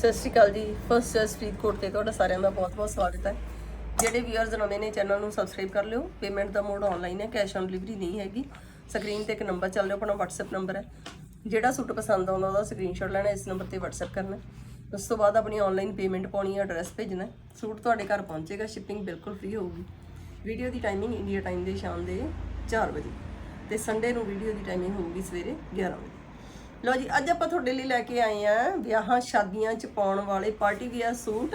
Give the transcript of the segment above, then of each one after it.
ਸਤਿ ਸ਼੍ਰੀ ਅਕਾਲ ਜੀ। ਫਸਟ ਜਸ ਫਰੀਦਕੋਟ ਤੇ ਤੁਹਾਡਾ ਸਾਰਿਆਂ ਦਾ ਬਹੁਤ-ਬਹੁਤ ਸਵਾਗਤ ਹੈ। ਜਿਹੜੇ ਵੀਅਰਸ ਨਵੇਂ ਨੇ ਚੈਨਲ ਨੂੰ ਸਬਸਕ੍ਰਾਈਬ ਕਰ ਲਿਓ। ਪੇਮੈਂਟ ਦਾ ਮੋਡ ਆਨਲਾਈਨ ਹੈ ਕੈਸ਼ ਔਨ ਡਿਲੀਵਰੀ ਨਹੀਂ ਹੈਗੀ। ਸਕਰੀਨ ਤੇ ਇੱਕ ਨੰਬਰ ਚੱਲ ਰਿਹਾ, ਆਪਣਾ WhatsApp ਨੰਬਰ ਹੈ। ਜਿਹੜਾ ਸੂਟ ਪਸੰਦ ਆਉਂਦਾ, ਉਹਦਾ ਸਕਰੀਨਸ਼ਾਟ ਲੈਣਾ, ਇਸ ਨੰਬਰ ਤੇ WhatsApp ਕਰਨਾ ਉਸ ਤੋਂ ਬਾਅਦ ਆਪਣੀ ਆਨਲਾਈਨ ਪੇਮੈਂਟ ਪਾਉਣੀ ਹੈ ਐਡਰੈਸ ਭੇਜਣਾ ਸੂਟ ਤੁਹਾਡੇ ਘਰ ਪਹੁੰਚੇਗਾ ਸ਼ਿਪਿੰਗ ਬਿਲਕੁਲ ਫ੍ਰੀ ਹੋਊਗੀ। ਵੀਡੀਓ ਦੀ ਟਾਈਮਿੰਗ ਇੰਡੀਆ ਟਾਈਮ ਦੇ ਸ਼ਾਮ ਦੇ 4 ਵਜੇ। ਤੇ ਸੰਡੇ ਨੂੰ ਵੀਡੀਓ ਦੀ ਟਾਈਮਿੰਗ ਹੋਊਗੀ ਸਵੇਰੇ 11 ਵਜੇ। ਲੋ ਜੀ ਅੱਜ ਆਪਾਂ ਤੁਹਾਡੇ ਲਈ ਲੈ ਕੇ ਆਏ ਆ ਵਿਆਹਾਂ ਸ਼ਾਦੀਆਂ 'ਚ ਪਾਉਣ ਵਾਲੇ ਪਾਰਟੀ ਵੀਅਰ ਸੂਟ।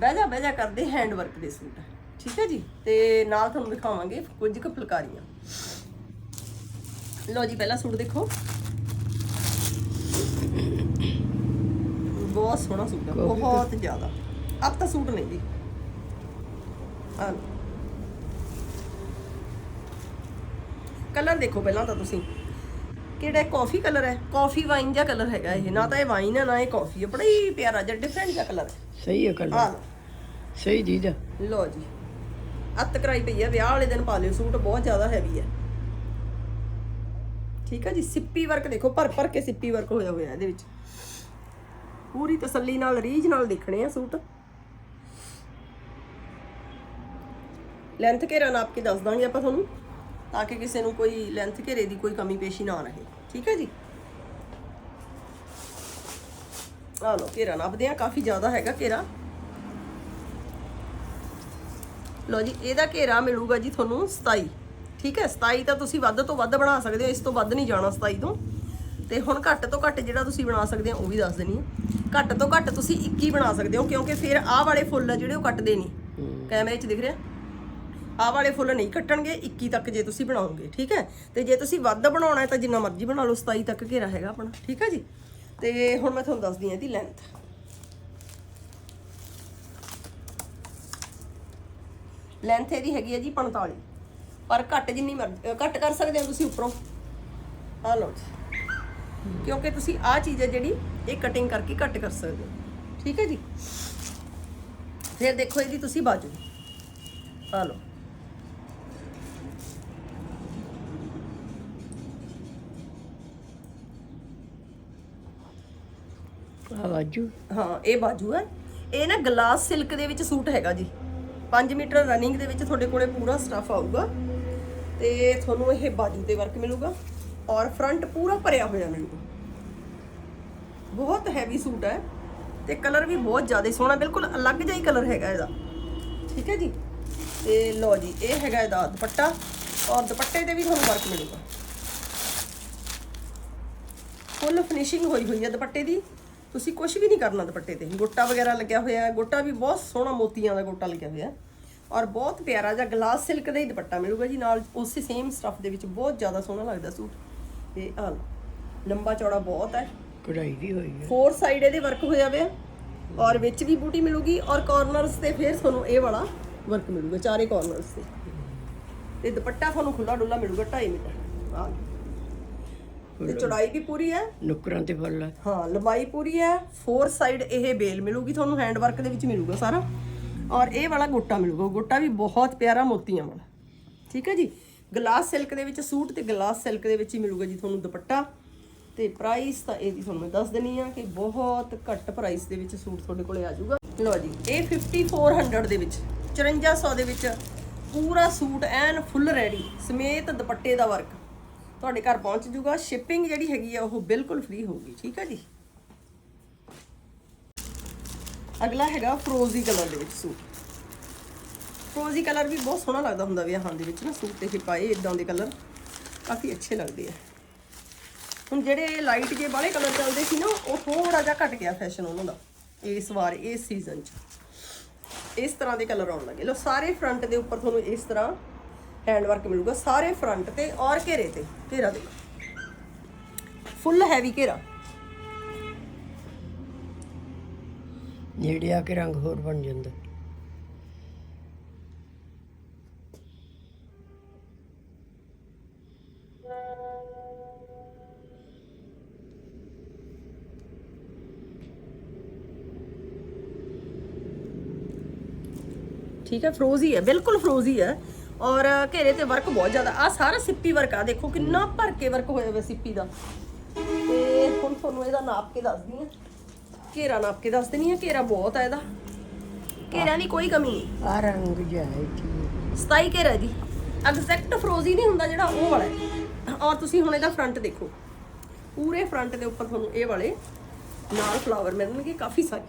ਬਹਿ ਜਾ ਬਹਿ ਜਾ ਕਰਦੇ ਹੈਂਡ ਵਰਕ ਦੇ ਸੂਟ। ਠੀਕ ਹੈ ਜੀ? ਤੇ ਨਾਲ ਤੁਹਾਨੂੰ ਦਿਖਾਵਾਂਗੇ ਕੁਝ ਕੁ ਫੁਲਕਾਰੀਆਂ। ਲੋ ਜੀ ਪਹਿਲਾ ਸੂਟ ਦੇਖੋ। ਬਹੁਤ ਸੋਹਣਾ ਸੂਟ ਹੈ ਬਹੁਤ ਜ਼ਿਆਦਾ। ਅਬ ਤਾਂ ਸੂਟ ਨਹੀਂ ਜੀ। ਕਲਰ ਦੇਖੋ ਪਹਿਲਾਂ ਤਾਂ ਤੁਸੀਂ। ਕਿਹੜਾ ਕਾਫੀ ਕਲਰ ਹੈ? ਕਾਫੀ ਵਾਈਨ ਜਿਹਾ ਕਲਰ ਹੈਗਾ ਇਹ। ਨਾ ਤਾਂ ਇਹ ਵਾਈਨ ਹੈ ਨਾ ਇਹ ਕਾਫੀ ਹੈ। ਬੜਾ ਹੀ ਪਿਆਰਾ ਜਿਹਾ ਡਿਫਰੈਂਟ ਜਿਹਾ ਕਲਰ ਹੈ। ਸਹੀ ਹੈ ਕਲਰ ਸਹੀ ਚੀਜ਼ ਲਓ ਲਓ ਜੀ। ਅੱਤ ਕਰਾਈ ਪਈ ਹੈ। ਵਿਆਹ ਵਾਲੇ ਦਿਨ ਪਾ ਲਿਓ। ਸੂਟ ਬਹੁਤ ਜ਼ਿਆਦਾ ਹੈਵੀ ਹੈ। ਠੀਕ ਹੈ ਜੀ? ਸਿੱਪੀ ਵਰਕ ਦੇਖੋ। ਭਰ ਭਰ ਕੇ ਸਿੱਪੀ ਵਰਕ ਹੋਇਆ ਹੋਇਆ ਇਹਦੇ ਵਿੱਚ। ਪੂਰੀ ਤਸੱਲੀ ਨਾਲ ਰੀਝ ਨਾਲ ਦੇਖਣੇ ਆ ਸੂਟ। ਲੈਂਥ ਘੇਰਾ ਨਾਪ ਕੇ ਦੱਸ ਦਾਂਗੇ ਆਪਾਂ ਤੁਹਾਨੂੰ। ਤਾਂ ਕਿ ਕਿਸੇ ਨੂੰ ਕੋਈ ਲੈਂਥ ਘੇਰੇ ਦੀ ਕੋਈ ਕਮੀ ਪੇਸ਼ੀ ਨਾ ਰਹੇ। ਠੀਕ ਹੈ ਜੀ? ਆ ਲੋ ਘੇਰਾ ਨਾਪਦੇ ਆ ਕਾਫੀ ਜ਼ਿਆਦਾ ਹੈਗਾ ਘੇਰਾ। ਲੋ ਜੀ ਇਹਦਾ ਘੇਰਾ ਮਿਲੂਗਾ ਜੀ ਤੁਹਾਨੂੰ 27 ਠੀਕ ਹੈ 27 ਤਾਂ ਤੁਸੀਂ ਵੱਧ ਤੋਂ ਵੱਧ ਬਣਾ ਸਕਦੇ ਹੋ ਇਸ ਤੋਂ ਵੱਧ ਨਹੀਂ ਜਾਣਾ 27 ਤੋਂ। ਤੇ ਹੁਣ ਘੱਟ ਤੋਂ ਘੱਟ ਜਿਹੜਾ ਤੁਸੀਂ ਬਣਾ ਸਕਦੇ ਹੋ ਉਹ ਵੀ ਦੱਸ ਦੇਣੀ ਹੈ। ਘੱਟ ਤੋਂ ਘੱਟ ਤੁਸੀਂ 21 ਬਣਾ ਸਕਦੇ ਹੋ ਕਿਉਂਕਿ ਫਿਰ ਆਹ ਵਾਲੇ ਫੁੱਲ ਆ ਜਿਹੜੇ ਉਹ ਕੱਟਦੇ ਨਹੀਂ। ਕੈਮਰੇ 'ਚ ਦਿਖ ਰਿਹਾ? ਆਹ ਵਾਲੇ ਫੁੱਲ ਨਹੀਂ ਕੱਟਣਗੇ 21 ਤੱਕ ਜੇ ਤੁਸੀਂ ਬਣਾਓਗੇ ਠੀਕ ਹੈ? ਤੇ ਜੇ ਤੁਸੀਂ ਵੱਧ ਬਣਾਉਣਾ ਹੈ ਤਾਂ ਜਿੰਨਾ ਮਰਜ਼ੀ ਬਣਾ ਲਓ 27 ਤੱਕ ਘੇਰਾ ਹੈਗਾ ਆਪਣਾ ਠੀਕ ਹੈ ਜੀ? ਤੇ ਹੁਣ ਮੈਂ ਤੁਹਾਨੂੰ ਦੱਸਦੀ ਹਾਂ ਇਹਦੀ ਲੈਂਥ ਲੈਂਥ ਇਹਦੀ ਹੈਗੀ ਹੈ ਜੀ 45 ਪਰ ਘੱਟ ਜਿੰਨੀ ਮਰਜ਼ੀ ਅ, ਘੱਟ ਕਰ ਸਕਦੇ ਹੋ ਤੁਸੀਂ ਉੱਪਰੋਂ। ਆ ਲਓ ਜੀ। ਕਿਉਂਕਿ ਤੁਸੀਂ ਆਹ ਚੀਜ਼ ਹੈ ਜਿਹੜੀ ਇਹ ਕਟਿੰਗ ਕਰਕੇ ਘੱਟ ਕਰ ਸਕਦੇ ਹੋ। ਠੀਕ ਹੈ ਜੀ? ਫਿਰ ਦੇਖੋ ਇਹਦੀ ਤੁਸੀਂ ਬਾਜੂ। ਆ ਲਓ। ਆਵਾਜੂ ਹਾਂ, ਇਹ ਬਾਜੂ ਹੈ। ਇਹ ਨਾ ਗਲਾਸ ਸਿਲਕ ਦੇ ਵਿੱਚ ਸੂਟ ਹੈਗਾ ਜੀ। 5 ਮੀਟਰ ਰਨਿੰਗ ਦੇ ਵਿੱਚ ਤੁਹਾਡੇ ਕੋਲੇ ਪੂਰਾ ਸਟਫ ਆਊਗਾ। ਤੇ ਤੁਹਾਨੂੰ ਇਹ ਬਾਜੂ ਤੇ ਵਰਕ ਮਿਲੂਗਾ ਔਰ ਫਰੰਟ ਪੂਰਾ ਭਰਿਆ ਹੋਇਆ ਮਿਲੂਗਾ। ਬਹੁਤ ਹੈਵੀ ਸੂਟ ਹੈ ਤੇ ਕਲਰ ਵੀ ਬਹੁਤ ਜ਼ਿਆਦਾ ਸੋਹਣਾ, ਬਿਲਕੁਲ ਅਲੱਗ ਜਿਹਾ ਹੀ ਕਲਰ ਹੈਗਾ ਇਹਦਾ। ਠੀਕ ਹੈ ਜੀ? ਤੇ ਲਓ ਜੀ, ਇਹ ਹੈਗਾ ਇਹਦਾ ਦੁਪੱਟਾ ਔਰ ਦੁਪੱਟੇ ਤੇ ਵੀ ਤੁਹਾਨੂੰ ਵਰਕ ਮਿਲੂਗਾ। ਫੁੱਲ ਫਿਨਿਸ਼ਿੰਗ ਹੋਈ ਹੋਈ ਹੈ ਦੁਪੱਟੇ ਦੀ। ਤੁਸੀਂ ਕੁਝ ਵੀ ਨਹੀਂ ਕਰਨਾ ਦੁਪੱਟੇ ਤੇ। ਗੋਟਾ ਵਗੈਰਾ ਲੱਗਿਆ ਹੋਇਆ ਹੈ। ਗੋਟਾ ਵੀ ਬਹੁਤ ਸੋਹਣਾ ਮੋਤੀਆਂ ਦਾ ਗੋਟਾ ਲੱਗਿਆ ਹੋਇਆ ਹੈ। ਔਰ ਬਹੁਤ ਪਿਆਰਾ ਜਿਹਾ ਗਲਾਸ ਸਿਲਕ ਦਾ ਹੀ ਦੁਪੱਟਾ ਮਿਲੂਗਾ ਜੀ। ਨਾਲ ਉਸੇ ਸੇਮ ਸਟਫ ਦੇ ਵਿੱਚ ਬਹੁਤ ਜ਼ਿਆਦਾ ਸੋਹਣਾ ਲੱਗਦਾ ਸੂਟ। ਤੇ ਆ ਲੰਬਾ ਚੌੜਾ ਬਹੁਤ ਹੈ। ਕਢਾਈ ਵੀ ਹੋਈ ਹੈ। ਫੋਰ ਸਾਈਡ ਇਹਦੇ ਵਰਕ ਹੋਇਆ ਹੋਇਆ ਔਰ ਵਿੱਚ ਵੀ ਬੂਟੀ ਮਿਲੂਗੀ। ਔਰ ਕਾਰਨਰਸ ਤੇ ਫਿਰ ਤੁਹਾਨੂੰ ਇਹ ਵਾਲਾ ਵਰਕ ਮਿਲੂਗਾ। ਚਾਰੇ ਕਾਰਨਰਸ ਤੇ। ਤੇ ਦੁਪੱਟਾ ਤੁਹਾਨੂੰ ਖੁੱਲਾ ਡੁੱਲਾ ਮਿਲੂਗਾ 2.5 ਮੀਟਰ ਆ ਤੇ ਚੌੜਾਈ ਵੀ ਪੂਰੀ ਹੈ? ਨੁਕਰਾਂ ਤੇ ਫੁੱਲ ਹਾਂ। ਲੰਬਾਈ ਪੂਰੀ ਹੈ। ਫੋਰ ਸਾਈਡ ਇਹ ਬੇਲ ਮਿਲੂਗੀ ਤੁਹਾਨੂੰ ਹੈਂਡ ਵਰਕ ਦੇ ਵਿੱਚ ਮਿਲੂਗਾ ਸਾਰਾ। ਔਰ ਇਹ ਵਾਲਾ ਗੋਟਾ ਮਿਲੂਗਾ। ਗੋਟਾ ਵੀ ਬਹੁਤ ਪਿਆਰਾ ਮੋਤੀਆਂ ਵਾਲਾ। ਠੀਕ ਹੈ ਜੀ? ਗਲਾਸ ਸਿਲਕ ਦੇ ਵਿੱਚ ਸੂਟ ਤੇ ਗਲਾਸ ਸਿਲਕ ਦੇ ਵਿੱਚ ਹੀ ਮਿਲੂਗਾ ਜੀ ਤੁਹਾਨੂੰ ਦੁਪੱਟਾ। ਤੇ ਪ੍ਰਾਈਸ ਤਾਂ ਇਹਦੀ ਤੁਹਾਨੂੰ ਮੈਂ ਦੱਸ ਦਿੰਨੀ ਆ ਕਿ ਬਹੁਤ ਘੱਟ ਪ੍ਰਾਈਸ ਦੇ ਵਿੱਚ ਸੂਟ ਤੁਹਾਡੇ ਕੋਲੇ ਆ ਜਾਊਗਾ। ਲਓ ਜੀ ਇਹ 5400 ਦੇ ਵਿੱਚ 5400 ਦੇ ਵਿੱਚ ਪੂਰਾ ਸੂਟ ਐਨ ਫੁੱਲ ਰੈਡੀ ਸਮੇਤ ਦੁਪੱਟੇ ਦਾ ਵਰਕ ਤੁਹਾਡੇ ਘਰ ਪਹੁੰਚ ਜੂਗਾ। ਸ਼ਿਪਿੰਗ ਜਿਹੜੀ ਹੈਗੀ ਆ, ਉਹ ਬਿਲਕੁਲ ਫ੍ਰੀ ਹੋਊਗੀ, ਠੀਕ ਆ ਜੀ? ਅਗਲਾ ਹੈਗਾ ਫਰੋਜ਼ੀ ਕਲਰ ਦੇ ਵਿੱਚ ਸੂਟ। ਫਰੋਜ਼ੀ ਕਲਰ ਵੀ ਬਹੁਤ ਸੋਹਣਾ ਲੱਗਦਾ ਹੁੰਦਾ ਵਿਆਹਾਂ ਦੇ ਵਿੱਚ ਨਾ ਸੂਟ ਤੇ ਇਹ ਪਾਏ ਇਦਾਂ ਦੇ ਕਲਰ ਕਾਫੀ ਅੱਛੇ ਲੱਗਦੇ ਆ। ਹੁਣ ਜਿਹੜੇ ਲਾਈਟ ਜੇ ਵਾਲੇ ਕਲਰ ਚੱਲਦੇ ਸੀ ਨਾ, ਉਹ ਥੋੜਾ ਜਿਹਾ ਘਟ ਗਿਆ ਫੈਸ਼ਨ ਉਹਨਾਂ ਦਾ, ਇਸ ਵਾਰ, ਇਸ ਸੀਜ਼ਨ 'ਚ। ਇਸ ਤਰ੍ਹਾਂ ਦੇ ਕਲਰ ਆਉਣ ਲੱਗੇ। ਲੋ ਸਾਰੇ ਫਰੰਟ ਦੇ ਉੱਪਰ ਤੁਹਾਨੂੰ ਇਸ ਤਰ੍ਹਾਂ ਹੈਂਡ ਵਰਕ ਮਿਲੂਗਾ ਸਾਰੇ ਫਰੰਟ ਤੇ ਔਰ ਘੇਰੇ ਤੇ। ਘੇਰਾ ਦੇ ਫੁੱਲ ਹੈਵੀ ਘੇਰਾ। ਨੇੜੇ ਆ ਕੇ ਰੰਗ ਹੋਰ ਬਣ ਜਾਂਦਾ। ਠੀਕ ਹੈ ਫਰੋਜ਼ੀ ਹੈ ਬਿਲਕੁਲ ਫਰੋਜ਼ੀ ਹੈ। ਔਰ ਘੇਰੇ ਤੇ ਵਰਕ ਬਹੁਤ ਜ਼ਿਆਦਾ। ਆ ਸਾਰਾ ਸਿੱਪੀ ਵਰਕ ਆ ਦੇਖੋ ਕਿੰਨਾ ਭਰ ਕੇ ਵਰਕ ਹੋਇਆ ਹੋਇਆ ਸਿੱਪੀ ਦਾ। ਤੇ ਹੁਣ ਤੁਹਾਨੂੰ ਇਹਦਾ ਨਾਪ ਕੇ ਦੱਸਦੀ ਹਾਂ। ਘੇਰਾ ਨਾਪ ਕੇ ਦੱਸ ਦਿੰਨੀ ਆ ਘੇਰਾ ਬਹੁਤ ਆ ਇਹਦਾ। ਘੇਰਿਆਂ ਦੀ ਕੋਈ ਕਮੀ ਨਹੀਂ। ਆ ਰੰਗ ਜਿਹਾ ਹੈ ਕੀ 27 ਘੇਰਾ ਜੀ ਐਗਜ਼ੈਕਟ ਫਰੋਜ਼ੀ ਨਹੀਂ ਹੁੰਦਾ ਜਿਹੜਾ ਉਹ ਵਾਲਾ ਔਰ ਤੁਸੀਂ ਹੁਣ ਇਹਦਾ ਫਰੰਟ ਦੇਖੋ। ਪੂਰੇ ਫਰੰਟ ਦੇ ਉੱਪਰ ਤੁਹਾਨੂੰ ਇਹ ਵਾਲੇ ਨਾਲ ਫਲਾਵਰ ਮਿਲਣਗੇ ਕਾਫੀ ਸਾਰੇ।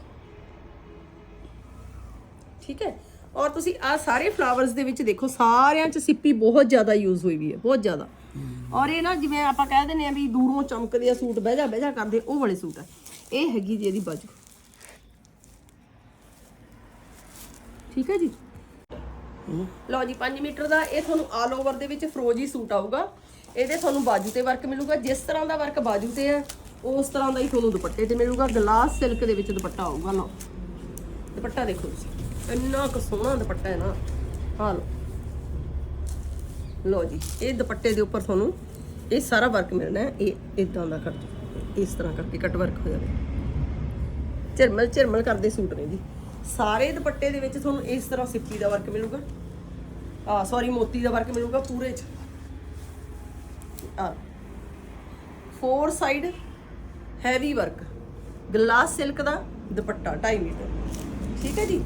ਠੀਕ ਹੈ? ਔਰ ਤੁਸੀਂ ਆ ਸਾਰੇ ਫਲਾਵਰਸ ਦੇ ਵਿੱਚ ਦੇਖੋ, ਸਾਰਿਆਂ 'ਚ ਸਿੱਪੀ ਬਹੁਤ ਜ਼ਿਆਦਾ ਯੂਜ਼ ਹੋਈ ਵੀ ਹੈ, ਬਹੁਤ ਜ਼ਿਆਦਾ। ਔਰ ਇਹ ਨਾ ਜਿਵੇਂ ਆਪਾਂ ਕਹਿ ਦਿੰਦੇ ਆ ਵੀ ਦੂਰੋਂ ਚਮਕਦੇ ਆ ਸੂਟ, ਬਹਿ ਜਾ ਬਹਿ ਜਾ ਕਰਦੇ, ਉਹ ਵਾਲੇ ਸੂਟ ਆ। ਇਹ ਹੈਗੀ ਜੀ ਇਹਦੀ ਬਾਜੂ ਠੀਕ ਹੈ ਜੀ? ਲਓ ਜੀ 5 ਮੀਟਰ ਦਾ ਇਹ ਤੁਹਾਨੂੰ ਆਲ ਓਵਰ ਦੇ ਵਿੱਚ ਫਰੋਜੀ ਸੂਟ ਆਊਗਾ। ਇਹਦੇ ਤੁਹਾਨੂੰ ਬਾਜੂ ਤੇ ਵਰਕ ਮਿਲੂਗਾ। ਜਿਸ ਤਰ੍ਹਾਂ ਦਾ ਵਰਕ ਬਾਜੂ ਤੇ ਹੈ, ਉਸ ਤਰ੍ਹਾਂ ਦਾ ਹੀ ਤੁਹਾਨੂੰ ਦੁਪੱਟੇ ਤੇ ਮਿਲੂਗਾ। ਗਲਾਸ ਸਿਲਕ ਦੇ ਵਿੱਚ ਦੁਪੱਟਾ ਆਊਗਾ, ਲਓ। ਦੁਪੱਟਾ ਦੇਖੋ ਤੁਸੀਂ। ਇੰਨਾ ਕੁ ਸੋਹਣਾ ਦੁਪੱਟਾ ਹੈ ਨਾ। ਆਹ ਲਓ। ਲਓ ਜੀ, ਇਹ ਦੁਪੱਟੇ ਦੇ ਉੱਪਰ ਤੁਹਾਨੂੰ ਇਹ ਸਾਰਾ ਵਰਕ ਮਿਲਣਾ ਹੈ। ਇਹ ਇਦਾਂ ਦਾ ਕਰ ਇਸ ਤਰ੍ਹਾਂ ਕਰਕੇ ਕੱਟ ਵਰਕ ਹੋ ਜਾਵੇ। ਝਰਮਲ ਝਰਮਲ ਕਰਦੇ ਸੂਟ ਨੇ ਜੀ। ਸਾਰੇ ਦੁਪੱਟੇ ਦੇ ਵਿੱਚ ਤੁਹਾਨੂੰ ਇਸ ਤਰ੍ਹਾਂ ਸਿੱਪੀ ਦਾ ਵਰਕ ਮਿਲੂਗਾ। ਆ ਸੌਰੀ ਮੋਤੀ ਦਾ ਵਰਕ ਮਿਲੂਗਾ ਪੂਰੇ ਚ। ਆ four side heavy work glass silk ਦਾ ਦੁਪੱਟਾ 2.5 ਮੀਟਰ। ਠੀਕ ਹੈ ਜੀ?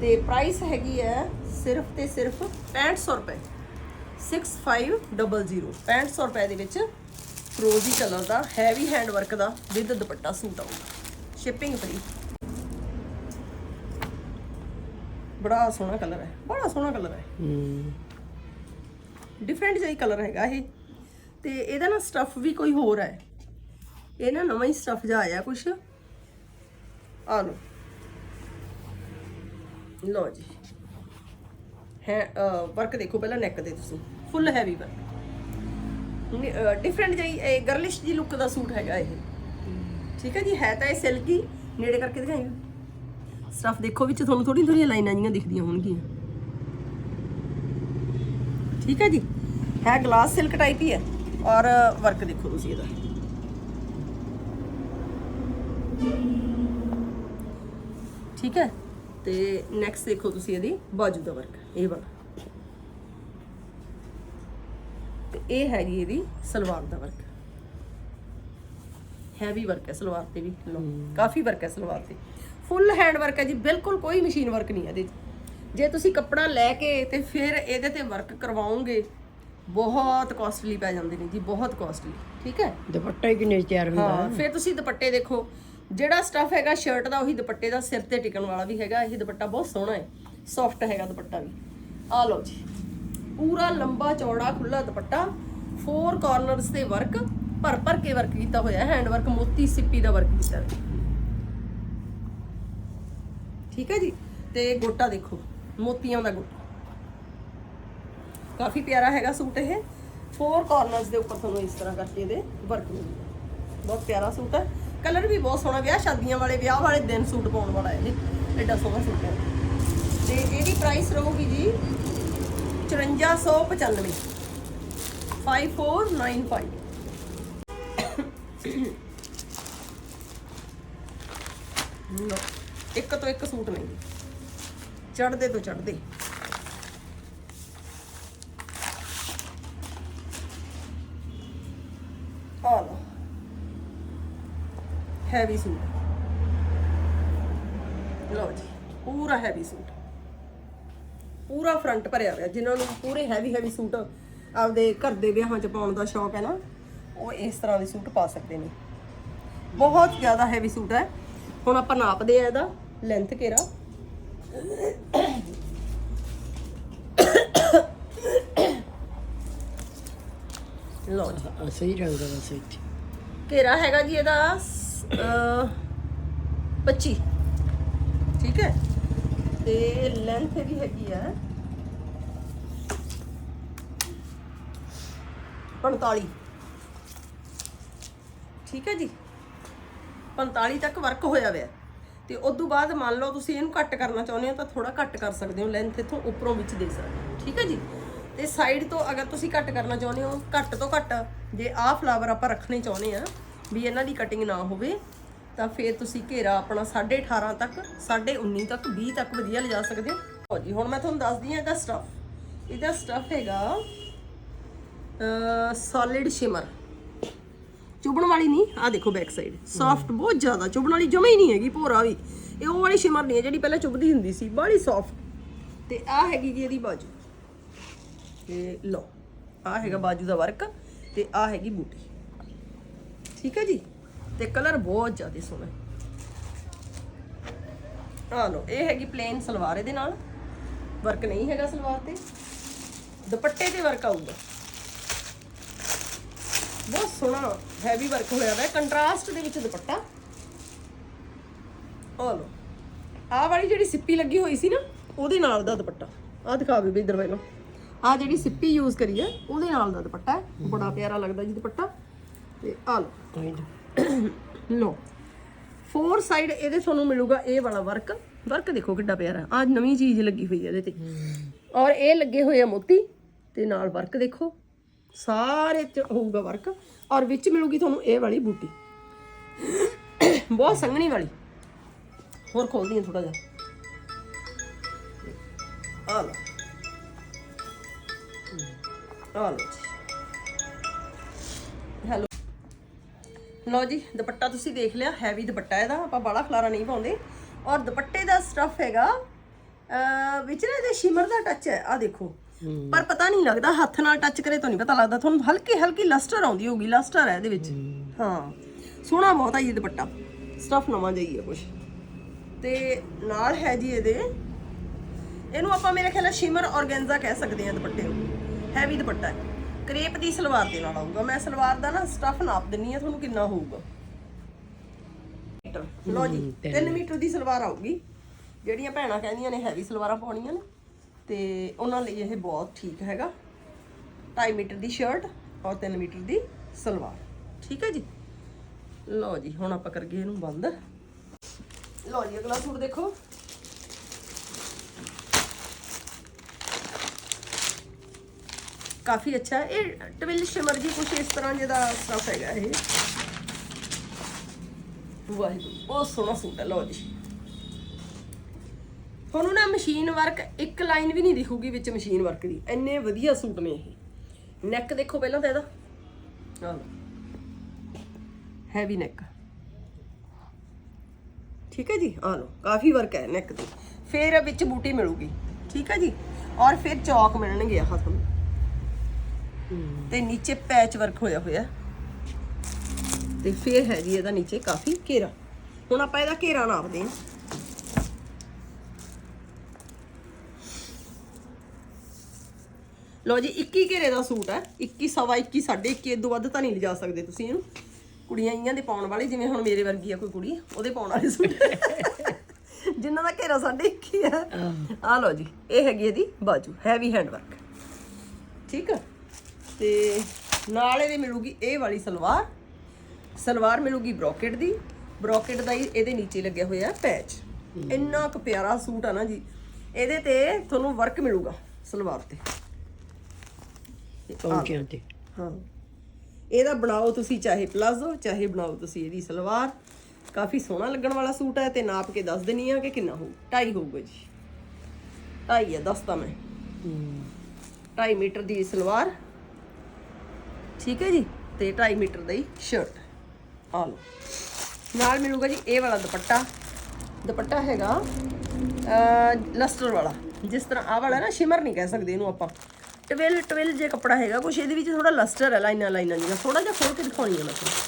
ਤੇ ਪ੍ਰਾਈਸ ਹੈਗੀ ਹੈ ਸਿਰਫ ਤੇ ਸਿਰਫ 6500 ਰੁਪਏ। 6500 6500 ਰੁਪਏ ਦੇ ਵਿੱਚ ਫਰੋਜ਼ੀ ਕਲਰ ਦਾ ਹੈਵੀ ਹੈਂਡ ਵਰਕ ਦਾ ਵਿਦ ਦੁਪੱਟਾ ਸੂਟ ਆਊਗਾ। ਸ਼ਿਪਿੰਗ ਫ੍ਰੀ ਬੜਾ ਸੋਹਣਾ ਕਲਰ ਹੈ ਬੜਾ ਸੋਹਣਾ ਕਲਰ ਹੈ। ਹੂੰ। ਡਿਫਰੈਂਟ ਜਿਹਾ ਕਲਰ ਹੈਗਾ ਇਹ। ਤੇ ਇਹਦਾ ਨਾ ਸਟਫ ਵੀ ਕੋਈ ਹੋਰ ਹੈ। ਇਹ ਨਾ ਨਵਾਂ ਹੀ ਸਟਫ ਜਿਹਾ ਆਇਆ ਕੁਛ। ਆ ਲਓ। ਲਓ ਜੀ। ਹੈ ਵਰਕ ਦੇਖੋ ਪਹਿਲਾਂ ਨੈਕ ਦੇ ਤੁਸੀਂ। ਫੁੱਲ ਹੈਵੀ ਵਰਕ ਡਿਫਰੈਂਟ ਜਿਹੀ, ਇਹ ਗਰਲਿਸ਼ ਜੀ ਲੁੱਕ ਦਾ ਸੂਟ ਹੈਗਾ ਇਹ। ਠੀਕ ਹੈ ਜੀ, ਹੈ ਤਾਂ ਇਹ ਸਿਲਕੀ ਨੇੜੇ ਕਰਕੇ ਦਿਖਾਈ। ਸਟਫ ਦੇਖੋ ਵਿੱਚ ਤੁਹਾਨੂੰ ਥੋੜੀ ਥੋੜੀਆਂ ਲਾਈਨਾਂ ਜੀਆਂ ਦਿਖਦੀਆਂ ਹੋਣਗੀਆਂ। ਠੀਕ ਹੈ ਜੀ, ਹੈ ਗਲਾਸ ਸਿਲਕ ਟਾਈਪ ਹੀ ਹੈ। ਔਰ ਵਰਕ ਦੇਖੋ ਤੁਸੀਂ ਇਹਦਾ। ਠੀਕ ਹੈ। ਤੇ ਨੈਕਸਟ ਦੇਖੋ ਤੁਸੀਂ ਇਹਦੀ ਬਾਜੂ ਦਾ ਵਰਕ ਇਹ ਵਾਲਾ। ਤੇ ਇਹ ਹੈਗੀ ਇਹਦੀ ਸਲਵਾਰ ਦਾ ਵਰਕ ਹੈਵੀ ਵਰਕ ਹੈ ਸਲਵਾਰ ਤੇ ਵੀ ਲਓ ਕਾਫੀ ਵਰਕ ਹੈ ਸਲਵਾਰ ਤੇ। ਫੁੱਲ ਹੈਂਡ ਵਰਕ ਹੈ ਜੀ ਬਿਲਕੁਲ ਕੋਈ ਮਸ਼ੀਨ ਵਰਕ ਨਹੀਂ ਹੈ ਇਹਦੇ ਜੇ ਤੁਸੀਂ ਕੱਪੜਾ ਲੈ ਕੇ ਤੇ ਫਿਰ ਇਹਦੇ ਤੇ ਵਰਕ ਕਰਵਾਓਗੇ ਬਹੁਤ ਕਾਸਟਲੀ ਪੈ ਜਾਂਦੇ ਨੇ ਜੀ ਬਹੁਤ ਕਾਸਟਲੀ ਠੀਕ ਹੈ? ਦੁਪੱਟਾ ਹੀ ਕਿੰਨੇ ਤਿਆਰ ਹੁੰਦਾ? ਹਾਂ ਫਿਰ ਤੁਸੀਂ ਦੁਪੱਟੇ ਦੇਖੋ ਜਿਹੜਾ ਸਟਫ ਹੈਗਾ ਸ਼ਰਟ ਦਾ, ਉਹੀ ਦੁਪੱਟੇ ਦਾ, ਸਿਰ ਤੇ ਟਿਕਣ ਵਾਲਾ ਵੀ ਹੈਗਾ, ਇਹ ਦੁਪੱਟਾ ਬਹੁਤ ਸੋਹਣਾ ਹੈ। ਸੌਫਟ ਹੈਗਾ ਦੁਪੱਟਾ ਵੀ। ਆ ਲਓ ਜੀ। ਪੂਰਾ ਲੰਬਾ ਚੌੜਾ ਖੁੱਲਾ ਦੁਪੱਟਾ ਫੋਰ ਕਾਰਨਰਸ ਤੇ ਵਰਕ ਭਰ ਭਰ ਕੇ ਵਰਕ ਕੀਤਾ ਹੋਇਆ ਹੈ ਹੈਂਡ ਵਰਕ ਮੋਤੀ ਸਿੱਪੀ ਦਾ ਵਰਕ ਕੀਤਾ ਹੈ ਠੀਕ ਹੈ ਜੀ? ਤੇ ਗੋਟਾ ਦੇਖੋ, ਮੋਤੀਆਂ ਦਾ ਗੋਟਾ। ਕਾਫੀ ਪਿਆਰਾ ਹੈਗਾ ਸੂਟ ਇਹ। ਫੋਰ ਕਾਰਨਰਸ ਦੇ ਉੱਪਰ ਤੁਹਾਨੂੰ ਇਸ ਤਰ੍ਹਾਂ ਕਰਕੇ ਇਹਦੇ ਵਰਕ ਮਿਲੂਗਾ ਬਹੁਤ ਪਿਆਰਾ ਸੂਟ ਹੈ। ਕਲਰ ਵੀ ਬਹੁਤ ਸੋਹਣਾ ਵਿਆਹ, ਸ਼ਾਦੀਆਂ ਵਾਲੇ ਵਿਆਹ ਵਾਲੇ ਦਿਨ ਸੂਟ ਪਾਉਣ ਵਾਲਾ ਹੈ ਇਹ। ਐਡਾ ਸੋਹਣਾ ਸੂਟ ਹੈ। ਤੇ ਇਹਦੀ ਪ੍ਰਾਈਸ ਰਹੂਗੀ ਜੀ 5495 5495 ਲਓ, ਇੱਕ ਤੋਂ ਇੱਕ ਸੂਟ ਨਹੀਂ। ਚੜਦੇ ਤੋਂ ਚੜਦੇ ਆ ਲਓ ਹੈਵੀ ਸੂਟ। ਲਓ ਜੀ ਪੂਰਾ ਹੈਵੀ ਸੂਟ। ਪੂਰਾ ਫਰੰਟ ਭਰਿਆ ਹੋਇਆ ਜਿਨ੍ਹਾਂ ਨੂੰ ਪੂਰੇ ਹੈਵੀ ਹੈਵੀ ਸੂਟ ਆਪਦੇ ਘਰ ਦੇ ਵਿਆਹਾਂ 'ਚ ਪਾਉਣ ਦਾ ਸ਼ੌਕ ਹੈ ਨਾ ਉਹ ਇਸ ਤਰ੍ਹਾਂ ਦੇ ਸੂਟ ਪਾ ਸਕਦੇ ਨੇ। ਬਹੁਤ ਜ਼ਿਆਦਾ ਹੈਵੀ ਸੂਟ ਹੈ। ਹੁਣ ਆਪਾਂ ਨਾਪਦੇ ਆ ਇਹਦਾ ਲੈਂਥ ਘੇਰਾ ਲਓ ਜੀ। ਸਹੀ ਰੰਗ ਦਾ ਇੱਥੇ। ਘੇਰਾ ਹੈਗਾ ਜੀ ਇਹਦਾ? 25 ਠੀਕ ਹੈ? ਤੇ ਲੈਂਥ ਵੀ ਹੈਗੀ ਆ 45 ਠੀਕ ਹੈ ਜੀ? 45 ਤੱਕ ਵਰਕ ਹੋਇਆ ਹੋਇਆ ਤੇ ਉਸ ਤੋਂ ਬਾਅਦ ਮੰਨ ਲਓ ਤੁਸੀਂ ਇਹਨੂੰ ਕੱਟ ਕਰਨਾ ਚਾਹੁੰਦੇ ਹੋ ਤਾਂ ਥੋੜਾ ਕੱਟ ਕਰ ਸਕਦੇ ਹੋ ਲੈਂਥ ਇਥੋਂ ਉੱਪਰੋਂ ਵਿੱਚ ਦੇ ਸਕਦੇ ਹੋ। ਠੀਕ ਹੈ ਜੀ? ਤੇ ਸਾਈਡ ਤੋਂ ਅਗਰ ਤੁਸੀਂ ਕੱਟ ਕਰਨਾ ਚਾਹੁੰਦੇ ਹੋ, ਘੱਟ ਤੋਂ ਘੱਟ ਜੇ ਆਹ ਫਲਾਵਰ ਆਪਾਂ ਰੱਖਣੇ ਚਾਹੁੰਦੇ ਆ ਵੀ ਇਹਨਾਂ ਦੀ ਕਟਿੰਗ ਨਾ ਹੋਵੇ, ਤਾਂ ਫਿਰ ਤੁਸੀਂ ਘੇਰਾ ਆਪਣਾ 18.5 ਤੱਕ 19.5 ਤੱਕ 20 ਤੱਕ ਵਧੀਆ ਲਿਜਾ ਸਕਦੇ ਹੋ। ਲਓ ਜੀ, ਹੁਣ ਮੈਂ ਤੁਹਾਨੂੰ ਦੱਸਦੀ ਹਾਂ ਇਹਦਾ ਸਟਫ ਇਹਦਾ ਸਟਫ ਹੈਗਾ ਸੋਲਿਡ ਸ਼ਿਮਰ ਚੁਬਣ ਵਾਲੀ ਨਹੀਂ ਆ ਦੇਖੋ ਬੈਕ ਸਾਈਡ ਸੌਫਟ ਬਹੁਤ ਜ਼ਿਆਦਾ, ਚੁਬਣ ਵਾਲੀ ਜਮੇ ਹੀ ਨਹੀਂ ਹੈਗੀ, ਭੋਰਾ ਵੀ। ਇਹ ਉਹ ਵਾਲੀ ਸ਼ਿਮਰ ਨਹੀਂ ਹੈ ਜਿਹੜੀ ਪਹਿਲਾਂ ਚੁਬਦੀ ਹੁੰਦੀ ਸੀ ਬੜੀ ਸੌਫਟ ਤੇ ਆ ਹੈਗੀ ਜੀ ਇਹਦੀ ਬਾਜੂ। ਤੇ ਲਓ ਆ ਹੈਗਾ ਬਾਜੂ ਦਾ ਵਰਕ ਤੇ ਆ ਹੈਗੀ ਬੂਟੀ। ਠੀਕ ਹੈ ਜੀ? ਤੇ ਕਲਰ ਬਹੁਤ ਜ਼ਿਆਦਾ ਸੋਹਣਾ ਆ ਲਓ, ਇਹ ਹੈਗੀ ਪਲੇਨ ਸਲਵਾਰ, ਇਹਦੇ ਨਾਲ ਵਰਕ ਨਹੀਂ ਹੈਗਾ ਸਲਵਾਰ ਤੇ। ਦੁਪੱਟੇ ਤੇ ਵਰਕ ਆਊਗਾ। ਬਹੁਤ ਸੋਹਣਾ ਹੈਵੀ ਵਰਕ ਹੋਇਆ ਹੋਇਆ ਕੰਟਰਾਸਟ ਦੇ ਵਿੱਚ ਦੁਪੱਟਾ। ਆ ਲਓ, ਆਹ ਵਾਲੀ ਜਿਹੜੀ ਸਿੱਪੀ ਲੱਗੀ ਹੋਈ ਸੀ ਨਾ, ਉਹਦੇ ਨਾਲ ਦਾ ਦੁਪੱਟਾ। ਆ ਦਿਖਾ ਵੀ ਇਧਰ ਪਹਿਲਾਂ ਆ ਜਿਹੜੀ ਸਿੱਪੀ ਯੂਜ਼ ਕਰੀ ਹੈ, ਉਹਦੇ ਨਾਲ ਦਾ ਦੁਪੱਟਾ ਬੜਾ ਪਿਆਰਾ ਲੱਗਦਾ ਜੀ ਦੁਪੱਟਾ। ਤੇ ਆ ਲਓ। ਕੋਈ ਨਾ। ਲੋ ਫੋਰ ਸਾਈਡ ਇਹਦੇ ਤੁਹਾਨੂੰ ਮਿਲੂਗਾ ਇਹ ਵਾਲਾ ਵਰਕ ਵਰਕ ਦੇਖੋ ਕਿੱਡਾ ਪਿਆਰਾ ਆ ਨਵੀਂ ਚੀਜ਼ ਲੱਗੀ ਹੋਈ ਹੈ ਇਹਦੇ ਤੇ। ਔਰ ਇਹ ਲੱਗੇ ਹੋਏ ਆ ਮੋਤੀ। ਤੇ ਨਾਲ ਵਰਕ ਦੇਖੋ। ਸਾਰੇ ਚ ਹੋਊਗਾ ਵਰਕ ਔਰ ਵਿੱਚ ਮਿਲੂਗੀ ਤੁਹਾਨੂੰ ਇਹ ਵਾਲੀ ਬੂਟੀ। ਬਹੁਤ ਸੰਘਣੀ ਵਾਲੀ। ਹੋਰ ਖੋਲਦੀ ਹਾਂ ਥੋੜਾ ਜਿਹਾ। ਆ ਲਓ। ਆ ਲਓ ਲਓ ਜੀ ਦੁਪੱਟਾ ਤੁਸੀਂ ਦੇਖ ਲਿਆ ਹੈਵੀ ਦੁਪੱਟਾ ਇਹਦਾ ਆਪਾਂ ਬਾਲਾ ਖਲਾਰਾ ਨਹੀਂ ਪਾਉਂਦੇ। ਔਰ ਦੁਪੱਟੇ ਦਾ ਸਟਫ ਹੈਗਾ ਵਿੱਚ ਨਾ ਇਹਦੇ ਸ਼ਿਮਰ ਦਾ ਟੱਚ ਹੈ ਆ ਦੇਖੋ। ਪਰ ਪਤਾ ਨਹੀਂ ਲੱਗਦਾ ਹੱਥ ਨਾਲ ਟੱਚ ਕਰੇ ਤਾਂ ਨਹੀਂ ਪਤਾ ਲੱਗਦਾ। ਤੁਹਾਨੂੰ ਹਲਕੀ ਹਲਕੀ ਲਸਟਰ ਆਉਂਦੀ ਹੋਊਗੀ ਲਸਟਰ ਹੈ ਇਹਦੇ ਵਿੱਚ। ਹਾਂ। ਸੋਹਣਾ ਬਹੁਤ ਹੈ ਜੀ ਦੁਪੱਟਾ। ਸਟਫ ਨਵਾਂ ਜਾਈ ਹੈ ਕੁਛ। ਤੇ ਨਾਲ ਹੈ ਜੀ ਇਹਦੇ ਇਹਨੂੰ ਆਪਾਂ ਮੇਰੇ ਖਿਆਲ ਨਾਲ ਸ਼ਿਮਰ ਔਰਗੈਂਜ਼ਾ ਕਹਿ ਸਕਦੇ ਹਾਂ ਦੁਪੱਟੇ ਨੂੰ। ਹੈਵੀ ਦੁਪੱਟਾ ਹੈ। ਕਰੇਪ ਦੀ ਸਲਵਾਰ ਦੇ ਨਾਲ ਆਊਗਾ। ਮੈਂ ਸਲਵਾਰ ਦਾ ਨਾ ਸਟਫ ਨਾਪ ਦਿੰਨੀ ਆ ਤੁਹਾਨੂੰ ਕਿੰਨਾ ਹੋਊਗਾ। ਮੀਟਰ। ਲਓ ਜੀ 3 ਮੀਟਰ। ਦੀ ਸਲਵਾਰ ਆਊਗੀ। ਜਿਹੜੀਆਂ ਭੈਣਾਂ ਕਹਿੰਦੀਆਂ ਨੇ ਹੈਵੀ ਸਲਵਾਰਾਂ ਪਾਉਣੀਆਂ ਨੇ ਤੇ ਉਹਨਾਂ ਲਈ ਇਹ ਬਹੁਤ ਠੀਕ ਹੈਗਾ। 2.5 ਮੀਟਰ ਦੀ ਸ਼ਰਟ ਔਰ 3 ਮੀਟਰ ਦੀ ਸਲਵਾਰ। ਠੀਕ ਹੈ ਜੀ? ਲਓ ਜੀ ਹੁਣ ਆਪਾਂ ਕਰਗੇ ਇਹਨੂੰ ਬੰਦ। ਲਓ ਜੀ ਅਗਲਾ ਸੂਟ ਦੇਖੋ। ਕਾਫੀ ਅੱਛਾ ਇਹ ਟਵਿਲ ਸ਼ਿਮਰ ਜੀ ਕੁਛ ਇਸ ਤਰ੍ਹਾਂ ਜਿਹਦਾ ਸਟਫ ਹੈਗਾ ਇਹ। ਵਾਹਿਗੁਰੂ, ਬਹੁਤ ਸੋਹਣਾ ਸੂਟ ਹੈ, ਲਓ ਜੀ। ਤੁਹਾਨੂੰ ਨਾ ਮਸ਼ੀਨ ਵਰਕ ਇੱਕ ਲਾਈਨ ਵੀ ਨਹੀਂ ਦਿਖੂਗੀ ਵਿੱਚ ਮਸ਼ੀਨ ਵਰਕ ਦੀ। ਇੰਨੇ ਵਧੀਆ ਸੂਟ ਨੇ ਇਹ। ਨੈਕ ਦੇਖੋ ਪਹਿਲਾਂ ਤਾਂ ਇਹਦਾ। ਹੈਵੀ ਨੈਕ ਠੀਕ ਹੈ ਜੀ? ਆ ਲਓ, ਕਾਫੀ ਵਰਕ ਹੈ ਨੈਕ ਤੇ ਫਿਰ ਵਿੱਚ ਬੂਟੀ ਮਿਲੂਗੀ। ਠੀਕ ਹੈ ਜੀ? ਔਰ ਫਿਰ ਚੌਕ ਮਿਲਣਗੇ ਆਹ ਤੁਹਾਨੂੰ। ਤੇ ਨੀਚੇ ਪੈਚ ਵਰਕ ਹੋਇਆ ਹੋਇਆ। ਤੇ ਫਿਰ ਹੈ ਜੀ ਇਹਦਾ ਨੀਚੇ ਕਾਫੀ ਘੇਰਾ। ਹੁਣ ਆਪਾਂ ਇਹਦਾ ਘੇਰਾ ਨਾਪਦੇ ਹਾਂ। ਲੋ ਜੀ 21 ਘੇਰੇ ਦਾ ਸੂਟ ਹੈ। 21 ਸਵਾ 21 ਸਾਢੇ 21 ਇਦੋਂ ਵੱਧ ਤਾਂ ਨਹੀਂ ਲਿਜਾ ਸਕਦੇ ਤੁਸੀਂ ਇਹਨੂੰ। ਕੁੜੀਆਂ ਆਈਆਂ ਦੇ ਪਾਉਣ ਵਾਲੇ ਜਿਵੇਂ ਹੁਣ ਮੇਰੇ ਵਰਗੀ ਆ ਕੋਈ ਕੁੜੀ ਉਹਦੇ ਪਾਉਣ ਵਾਲੇ ਸੂਟ। ਜਿਨ੍ਹਾਂ ਦਾ ਘੇਰਾ ਸਾਢੇ 21 ਹੈ। ਆ ਲੋ ਜੀ ਇਹ ਹੈਗੀ ਇਹਦੀ ਬਾਜੂ ਹੈਵੀ ਹੈਂਡ ਵਰਕ ਠੀਕ ਹੈ ਤੇ ਨਾਲ ਇਹਦੇ ਮਿਲੂਗੀ ਇਹ ਵਾਲੀ ਸਲਵਾਰ। ਸਲਵਾਰ ਮਿਲੂਗੀ ਬ੍ਰੋਕੇਟ ਦੀ। ਬ੍ਰੋਕੇਟ ਦਾ ਹੀ ਇਹਦੇ ਨੀਚੇ ਲੱਗਿਆ ਹੋਇਆ ਪੈਚ। ਇੰਨਾ ਕੁ ਪਿਆਰਾ ਸੂਟ ਆ ਨਾ ਜੀ। ਇਹਦੇ ਤੇ ਤੁਹਾਨੂੰ ਵਰਕ ਮਿਲੂਗਾ ਸਲਵਾਰ ਤੇ। ਪੌਂਚਿਆਂ ਤੇ ਹਾਂ। ਇਹਦਾ ਬਣਾਓ ਤੁਸੀਂ ਚਾਹੇ ਪਲਾਜ਼ੋ ਚਾਹੇ ਬਣਾਓ ਤੁਸੀਂ ਇਹਦੀ ਸਲਵਾਰ। ਕਾਫੀ ਸੋਹਣਾ ਲੱਗਣ ਵਾਲਾ ਸੂਟ ਹੈ ਤੇ ਨਾਪ ਕੇ ਦੱਸ ਦਿੰਨੀ ਆ ਕਿ ਕਿੰਨਾ ਹੋਊ। 2.5 ਹੋਊਗਾ ਜੀ। 2.5 ਹੈ ਦੱਸਤਾ ਮੈਂ। ਹੂੰ। 2.5 ਮੀਟਰ ਦੀ ਸਲਵਾਰ। ਠੀਕ ਹੈ ਜੀ? ਤੇ 2.5 ਮੀਟਰ ਦਾ ਹੀ ਸ਼ਰਟ ਆ ਲਓ। ਨਾਲ ਮਿਲੂਗਾ ਜੀ ਇਹ ਵਾਲਾ ਦੁਪੱਟਾ। ਦੁਪੱਟਾ ਹੈਗਾ ਲਸਟਰ ਵਾਲਾ। ਜਿਸ ਤਰ੍ਹਾਂ ਆਹ ਵਾਲਾ ਨਾ ਸ਼ਿਮਰ ਨਹੀਂ ਕਹਿ ਸਕਦੇ ਇਹਨੂੰ ਆਪਾਂ। ਟਵਿਲ ਟਵਿਲ ਜੇ ਕੱਪੜਾ ਹੈਗਾ, ਕੁਛ ਇਹਦੇ ਵਿੱਚ ਥੋੜਾ ਲਸਟਰ ਹੈ, ਲਾਈਨਾਂ ਲਾਈਨਾਂ ਜਿਹਾ ਥੋੜਾ ਜਿਹਾ ਖੋਲ ਕੇ ਦਿਖਾਉਣੀ ਹੈ ਮੈਂ ਤੁਹਾਨੂੰ।